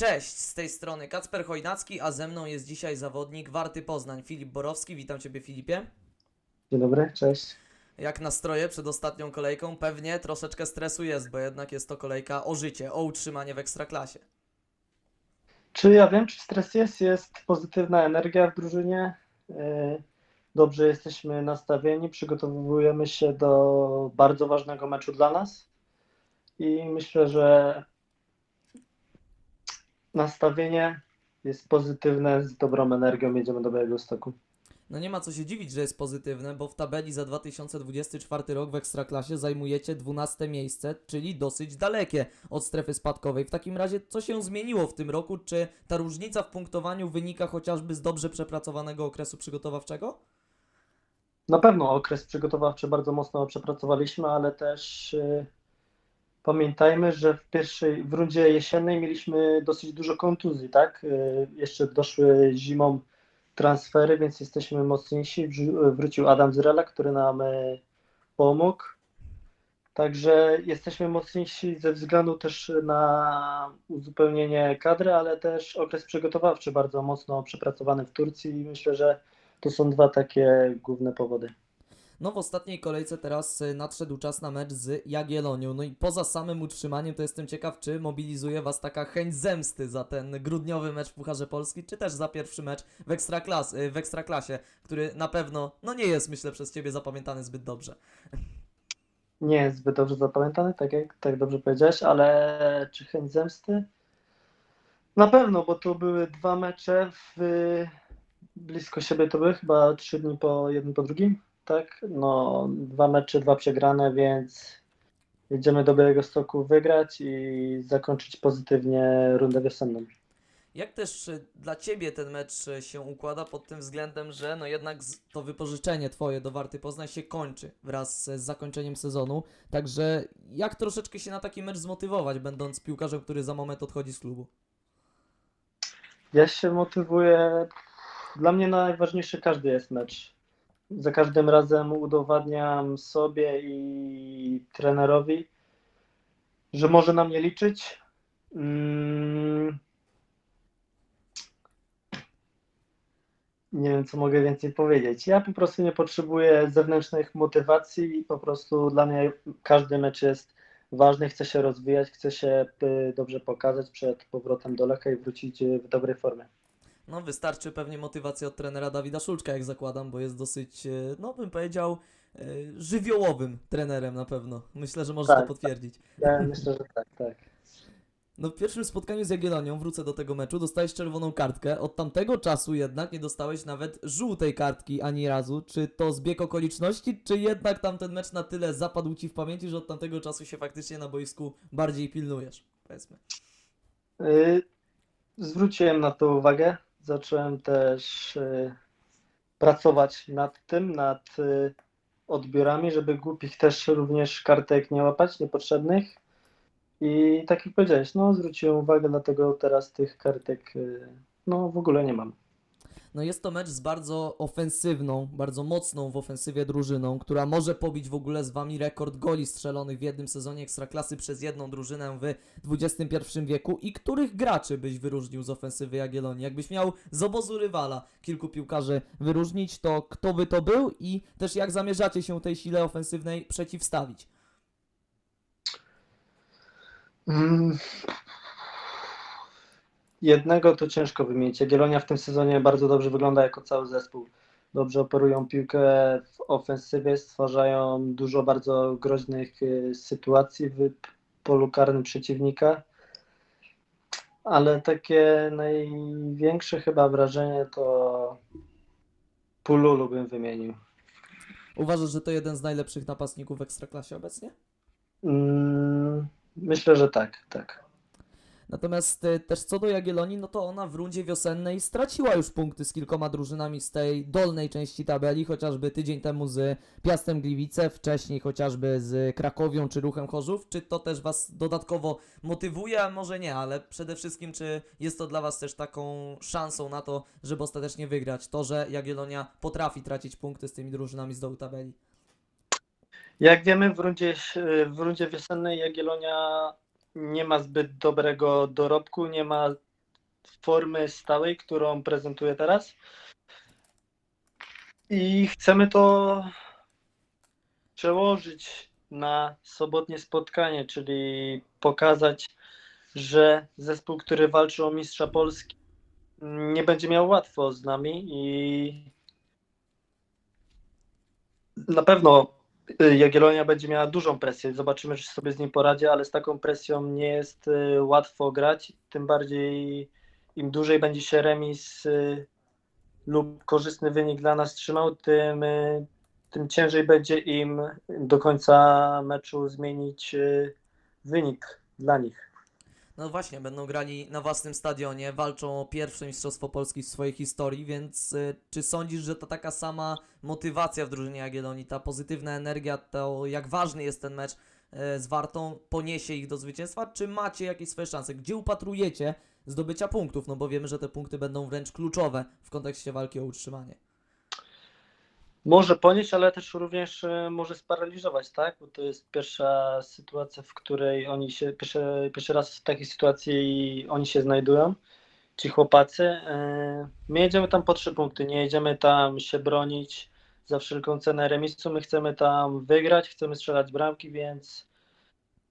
Cześć, z tej strony Kacper Chojnacki, a ze mną jest dzisiaj zawodnik Warty Poznań, Filip Borowski. Witam Ciebie Filipie. Dzień dobry, cześć. Jak nastroje przed ostatnią kolejką? Pewnie troszeczkę stresu jest, bo jednak jest to kolejka o życie, o utrzymanie w Ekstraklasie. Czy ja wiem, czy stres jest? Jest pozytywna energia w drużynie. Yy, Dobrze jesteśmy nastawieni, przygotowujemy się do bardzo ważnego meczu dla nas i myślę, że nastawienie jest pozytywne, z dobrą energią jedziemy do Białegostoku. No nie ma co się dziwić, że jest pozytywne, bo w tabeli za 2024 rok w Ekstraklasie zajmujecie 12 miejsce, czyli dosyć dalekie od strefy spadkowej. W takim razie, co się zmieniło w tym roku? Czy ta różnica w punktowaniu wynika chociażby z dobrze przepracowanego okresu przygotowawczego? Na pewno okres przygotowawczy bardzo mocno przepracowaliśmy, ale też yy, pamiętajmy, że w pierwszej, w rundzie jesiennej mieliśmy dosyć dużo kontuzji, tak? Yy, Jeszcze doszły zimą transfery, więc jesteśmy mocniejsi. Wrócił Adam Zrela, który nam yy, pomógł. Także jesteśmy mocniejsi ze względu też na uzupełnienie kadry, ale też okres przygotowawczy bardzo mocno przepracowany w Turcji i myślę, że to są dwa takie główne powody. No w ostatniej kolejce teraz y, nadszedł czas na mecz z Jagiellonią. No i poza samym utrzymaniem to jestem ciekaw, czy mobilizuje Was taka chęć zemsty za ten grudniowy mecz w Pucharze Polski, czy też za pierwszy mecz w, ekstraklas, y, w Ekstraklasie, który na pewno, no nie jest myślę przez Ciebie zapamiętany zbyt dobrze. Nie jest zbyt dobrze zapamiętany, tak jak tak dobrze powiedziałeś, ale czy chęć zemsty? Na pewno, bo to były dwa mecze w, blisko siebie to były, chyba trzy dni po jednym po drugim, tak? No, dwa mecze, dwa przegrane, więc jedziemy do Białegostoku wygrać i zakończyć pozytywnie rundę wiosenną. Jak też y, dla Ciebie ten mecz y, się układa pod tym względem, że no jednak to wypożyczenie Twoje do Warty Poznań się kończy wraz z zakończeniem sezonu, także jak troszeczkę się na taki mecz zmotywować, będąc piłkarzem, który za moment odchodzi z klubu? Ja się motywuję. Dla mnie najważniejszy każdy jest mecz. Za każdym razem udowadniam sobie i trenerowi, że może na mnie liczyć. Mm. Nie wiem, co mogę więcej powiedzieć. Ja po prostu nie potrzebuję zewnętrznych motywacji i po prostu dla mnie każdy mecz jest ważny. Chcę się rozwijać, chcę się y, dobrze pokazać przed powrotem do Lecha i wrócić y, w dobrej formie. No, wystarczy pewnie motywacja od trenera Dawida Szulczka, jak zakładam, bo jest dosyć, e, no bym powiedział, e, żywiołowym trenerem na pewno. Myślę, że można Tak, to potwierdzić. Ja myślę, że tak, tak. No, w pierwszym spotkaniu z Jagiellonią, wrócę do tego meczu, dostałeś czerwoną kartkę. Od tamtego czasu jednak nie dostałeś nawet żółtej kartki ani razu. Czy to zbieg okoliczności, czy jednak tamten mecz na tyle zapadł ci w pamięci, że od tamtego czasu się faktycznie na boisku bardziej pilnujesz? Powiedzmy. Y, Zwróciłem na to uwagę. Zacząłem też y, pracować nad tym, nad y, odbiorami, żeby głupich też również kartek nie łapać, niepotrzebnych. I tak jak powiedziałeś, no zwróciłem uwagę, dlatego teraz tych kartek y, no w ogóle nie mam. No jest to mecz z bardzo ofensywną, bardzo mocną w ofensywie drużyną, która może pobić w ogóle z wami rekord goli strzelonych w jednym sezonie Ekstraklasy przez jedną drużynę w XXI wieku i których graczy byś wyróżnił z ofensywy Jagiellonii? Jakbyś miał z obozu rywala kilku piłkarzy wyróżnić, to kto by to był i też jak zamierzacie się tej sile ofensywnej przeciwstawić? Mm. Jednego to ciężko wymienić. Jagiellonia w tym sezonie bardzo dobrze wygląda jako cały zespół. Dobrze operują piłkę w ofensywie, stwarzają dużo bardzo groźnych y, sytuacji w polu karnym przeciwnika. Ale takie największe chyba wrażenie to Pululu bym wymienił. Uważasz, że to jeden z najlepszych napastników w Ekstraklasie obecnie? Mm, Myślę, że tak, tak. Natomiast e, też co do Jagiellonii, no to ona w rundzie wiosennej straciła już punkty z kilkoma drużynami z tej dolnej części tabeli, chociażby tydzień temu z Piastem Gliwice, wcześniej chociażby z Krakowią czy Ruchem Chorzów. Czy to też Was dodatkowo motywuje? A może nie, ale przede wszystkim czy jest to dla Was też taką szansą na to, żeby ostatecznie wygrać? To, że Jagiellonia potrafi tracić punkty z tymi drużynami z dołu tabeli. Jak wiemy, w rundzie, w rundzie wiosennej Jagiellonia nie ma zbyt dobrego dorobku, nie ma formy stałej, którą prezentuję teraz. I chcemy to przełożyć na sobotnie spotkanie, czyli pokazać, że zespół, który walczy o mistrza Polski, nie będzie miał łatwo z nami i na pewno Jagiellonia będzie miała dużą presję. Zobaczymy, czy sobie z nim poradzi, ale z taką presją nie jest y, łatwo grać. Tym bardziej im dłużej będzie się remis y, lub korzystny wynik dla nas trzymał, tym, y, tym ciężej będzie im do końca meczu zmienić y, wynik dla nich. No właśnie, będą grali na własnym stadionie, walczą o pierwsze Mistrzostwo Polski w swojej historii, więc y, czy sądzisz, że to taka sama motywacja w drużynie Jagiellonii, ta pozytywna energia, to jak ważny jest ten mecz y, z Wartą, poniesie ich do zwycięstwa, czy macie jakieś swoje szanse? Gdzie upatrujecie zdobycia punktów? No bo wiemy, że te punkty będą wręcz kluczowe w kontekście walki o utrzymanie. Może ponieść, ale też również e, może sparaliżować, tak? Bo to jest pierwsza sytuacja, w której oni się, pierwszy, pierwszy raz w takiej sytuacji oni się znajdują, ci chłopacy. E, My jedziemy tam po trzy punkty, nie jedziemy tam się bronić za wszelką cenę remisu, my chcemy tam wygrać, chcemy strzelać bramki, więc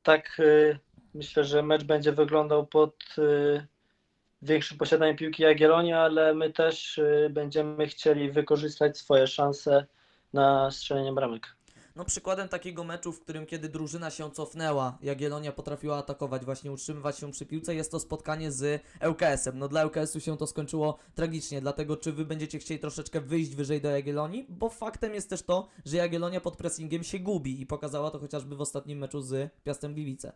tak e, myślę, że mecz będzie wyglądał pod większym posiadaniem piłki Jagiellonii, ale my też y, będziemy chcieli wykorzystać swoje szanse na strzelenie bramek. No przykładem takiego meczu, w którym kiedy drużyna się cofnęła, Jagiellonia potrafiła atakować, właśnie utrzymywać się przy piłce, jest to spotkanie z ŁKS-em. No dla ŁKS-u się to skończyło tragicznie, dlatego czy wy będziecie chcieli troszeczkę wyjść wyżej do Jagiellonii? Bo faktem jest też to, że Jagiellonia pod pressingiem się gubi i pokazała to chociażby w ostatnim meczu z Piastem Gliwice.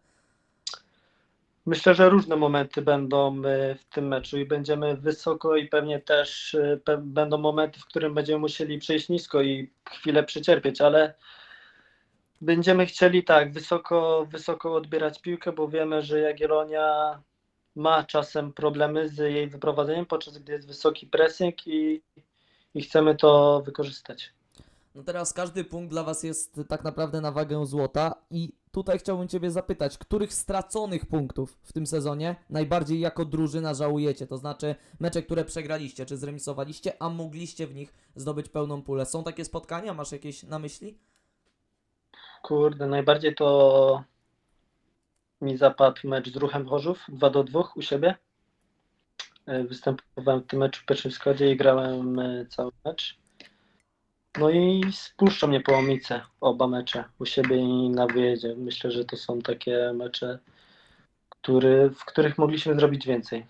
Myślę, że różne momenty będą y, w tym meczu i będziemy wysoko i pewnie też pe- będą momenty, w którym będziemy musieli przejść nisko i chwilę przecierpieć, ale będziemy chcieli tak wysoko, wysoko odbierać piłkę, bo wiemy, że Jagiellonia ma czasem problemy z jej wyprowadzeniem, podczas gdy jest wysoki pressing i, i chcemy to wykorzystać. No teraz każdy punkt dla Was jest tak naprawdę na wagę złota i tutaj chciałbym Ciebie zapytać, których straconych punktów w tym sezonie najbardziej jako drużyna żałujecie? To znaczy mecze, które przegraliście, czy zremisowaliście, a mogliście w nich zdobyć pełną pulę. Są takie spotkania? Masz jakieś na myśli? Kurde, najbardziej to mi zapadł mecz z Ruchem Chorzów 2 do 2 u siebie. E, Występowałem w tym meczu w pierwszym składzie i grałem e, cały mecz. No i spuszczą mnie połomice oba mecze u siebie i na wyjeździe. Myślę, że to są takie mecze, który, w których mogliśmy zrobić więcej.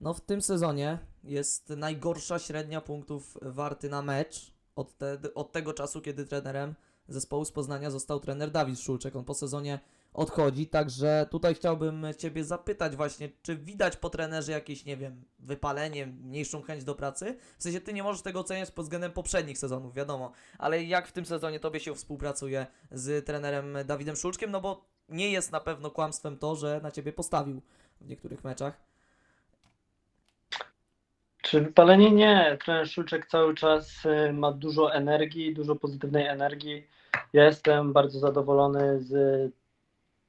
No w tym sezonie jest najgorsza średnia punktów warty na mecz od, te, od tego czasu, kiedy trenerem zespołu z Poznania został trener Dawid Szulczek. On po sezonie odchodzi, także tutaj chciałbym Ciebie zapytać właśnie, czy widać po trenerze jakieś, nie wiem, wypalenie, mniejszą chęć do pracy? W sensie Ty nie możesz tego oceniać pod względem poprzednich sezonów, wiadomo, ale jak w tym sezonie Tobie się współpracuje z trenerem Dawidem Szulczkiem, no bo nie jest na pewno kłamstwem to, że na Ciebie postawił w niektórych meczach. Czy wypalenie? Nie. Trener Szulczek cały czas y, ma dużo energii, dużo pozytywnej energii. Ja jestem bardzo zadowolony z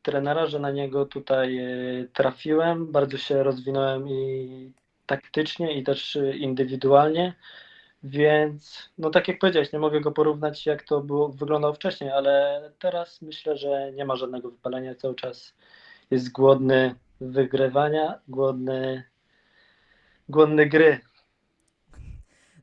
trenera, że na niego tutaj y, trafiłem. Bardzo się rozwinąłem i taktycznie, i też indywidualnie. Więc, no tak jak powiedziałeś, nie mogę go porównać, jak to było, wyglądało wcześniej, ale teraz myślę, że nie ma żadnego wypalenia. Cały czas jest głodny wygrywania, głodny, głodny gry.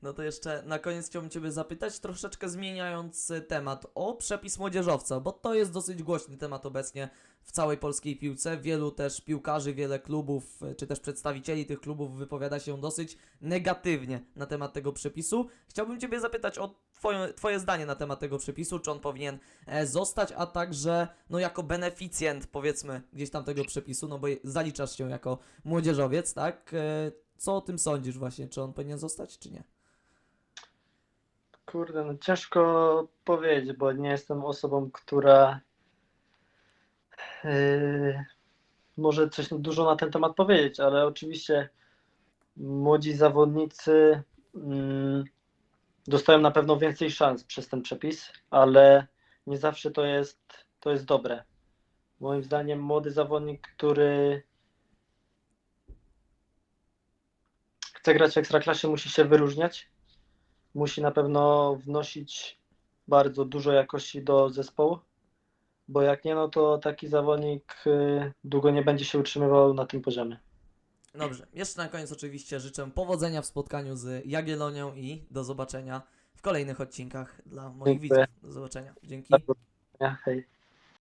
No to jeszcze na koniec chciałbym Ciebie zapytać, troszeczkę zmieniając y, temat, o przepis młodzieżowca, bo to jest dosyć głośny temat obecnie w całej polskiej piłce. Wielu też piłkarzy, wiele klubów, y, czy też przedstawicieli tych klubów wypowiada się dosyć negatywnie na temat tego przepisu. Chciałbym Ciebie zapytać o twoje, twoje zdanie na temat tego przepisu, czy on powinien e, zostać, a także no jako beneficjent powiedzmy gdzieś tam tego przepisu, no bo zaliczasz się jako młodzieżowiec, tak? E, Co o tym sądzisz właśnie, czy on powinien zostać, czy nie? Kurde, no ciężko powiedzieć, bo nie jestem osobą, która yy, może coś dużo na ten temat powiedzieć, ale oczywiście młodzi zawodnicy mm, dostają na pewno więcej szans przez ten przepis, ale nie zawsze to jest, to jest dobre. Moim zdaniem młody zawodnik, który chce grać w Ekstraklasie, musi się wyróżniać. Musi na pewno wnosić bardzo dużo jakości do zespołu, bo jak nie, no to taki zawodnik y, długo nie będzie się utrzymywał na tym poziomie. Dobrze, jeszcze na koniec oczywiście życzę powodzenia w spotkaniu z Jagiellonią i do zobaczenia w kolejnych odcinkach dla moich Dziękuję. widzów. Do zobaczenia. Dzięki. Hej.